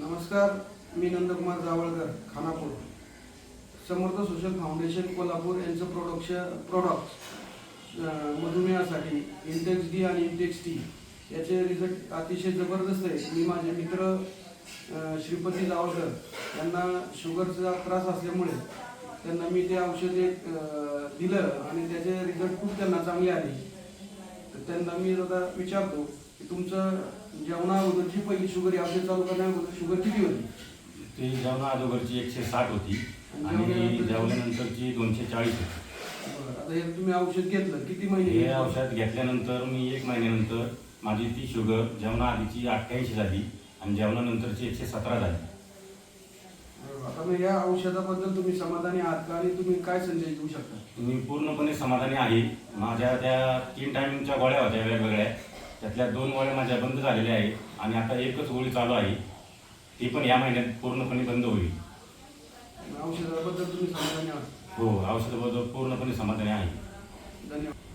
नमस्कार मी Nandkumar Jawalkar Khanapur. Samarth social foundation Kolhapur यांचं प्रोडक्शन प्रोडक्ट्स मधुमेहासाठी इंटेक्स डी आणि इंटेक्स टी याचे रिझल्ट अतिशय जबरदस्त आहे. मी माझे मित्र श्रीपती जावळकर यांना शुगरचा त्रास असल्यामुळे त्यांना मी ते औषध एक दिलं आणि त्याचे रिझल्ट खूप त्यांना चांगले आले. तर त्यांना मी आता विचारतो की तुमचं जेवणा अगोदरची पहिली शुगर औषध चालू करण्या अगोदर शुगर किती होती? ती जेवणा अगोदरची एकशे साठ होती आणि जेवल्यानंतरची दोनशे चाळीस होती. बरं, आता हे तुम्ही औषध घेतलं किती महिने हे घेतलं? औषध घेतल्यानंतर मी एक महिन्यानंतर माझी ती शुगर जेवणा आधीची अठ्ठ्याऐंशी झाली आणि जेवणानंतरची एकशे सतरा झाली. आता या औषधाबद्दल तुम्ही समाधानी आहात का? आणि तुम्ही काय संदेश देऊ शकता? मी पूर्णपणे समाधानी आहे. माझ्या त्या तीन टायमिंगच्या गोळ्या होत्या वेगवेगळ्या. त्यातल्या दोन गोळ्या माझ्या बंद झालेल्या आहेत. आणि आता एकच गोळी चालू आहे. ती पण या महिन्यात पूर्णपणे बंद होईल. औषधाबद्दल तुम्ही समाधानी आहात? हो औषधाबद्दल पूर्णपणे समाधानी आहे. धन्यवाद.